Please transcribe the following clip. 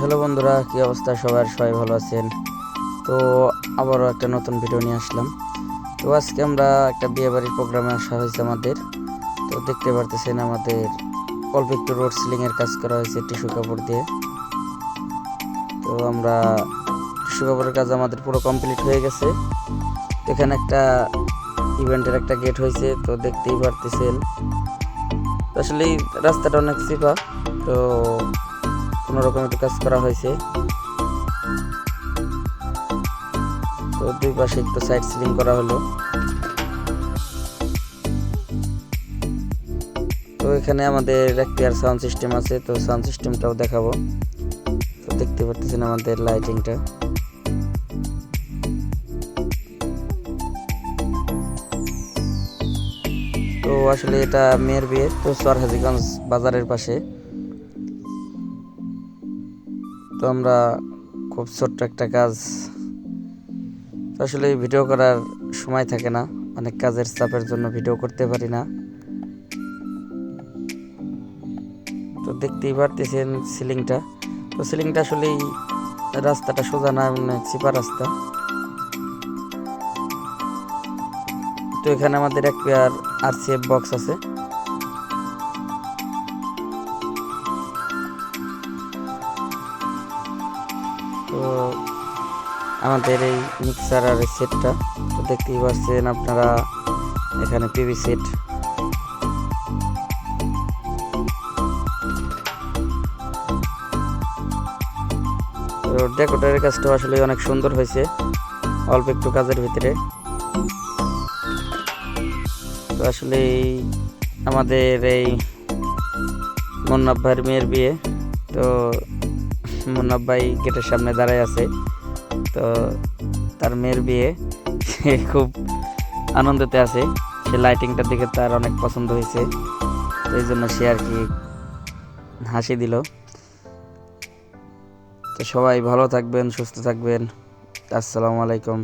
Hello বন্ধুরা, কি অবস্থা? সবার সবাই ভালো আছেন? তো আবারও একটা নতুন ভিডিও নিয়ে আসলাম। তো আজকে আমরা একটা বিয়ে বাড়ির প্রোগ্রামে আসা হয়েছে আমাদের। তো দেখতে পারতেছেন আমাদের অল্প একটু রোড সিলিং এর কাজ করা হয়েছে টিস্যু কাপড় দিয়ে। তো আমরা টিস্যু কাপড়ের কাজ আমাদের পুরো কমপ্লিট হয়ে গেছে। এখানে একটা ইভেন্টের একটা গেট হয়েছে, তো দেখতেই পারতেছেন। আসলে রাস্তাটা অনেক চিপা, তো কোনো রকম কাজ করা হয়েছে। তো দুই পাশে একটু সাইড সিলিং করা হলো। তো এখানে আমাদের আর সাউন্ড সিস্টেম আছে, তো সাউন্ড সিস্টেমটাও দেখাবো। তো দেখতে পাচ্ছেন আমাদের লাইটিংটা তো আসলে এটা মেয়ের বিয়ে, তো সরহাজিগঞ্জ বাজারের পাশে। তো আমরা খুব ছোট্ট একটা কাজ। আসলে ভিডিও করার সময় থাকে না। অনেক কাজের চাপের জন্য ভিডিও করতে পারি না। তো দেখতেই পারতেছেন সিলিংটা। তো সিলিংটা আসলে রাস্তাটা সোজা না মানে চিপা রাস্তা। তো এখানে আমাদের এক পেয়ার আর বক্স আছে। তো আমাদের এই মিক্সার আর এই সেটটা তো দেখতেই পাচ্ছেন আপনারা এখানে পিভি সেট তো ডেকোটারের কাজটা আসলে অনেক সুন্দর হয়েছে, অল্প একটু কাজের ভিতরে। তো আসলে আমাদের এই মন্নাব ভাইয়ের মেয়ের বিয়ে, তো মুন্নাব ভাই গেটের সামনে দাঁড়ায় আছে। তো তার মেয়ের বিয়ে, সে খুব আনন্দতে আছে। সে লাইটিংটার দেখে তার অনেক পছন্দ হয়েছে। তো এই জন্য সে আর কি হাসি দিল। তো সবাই ভালো থাকবেন, সুস্থ থাকবেন। আসসালামু আলাইকুম।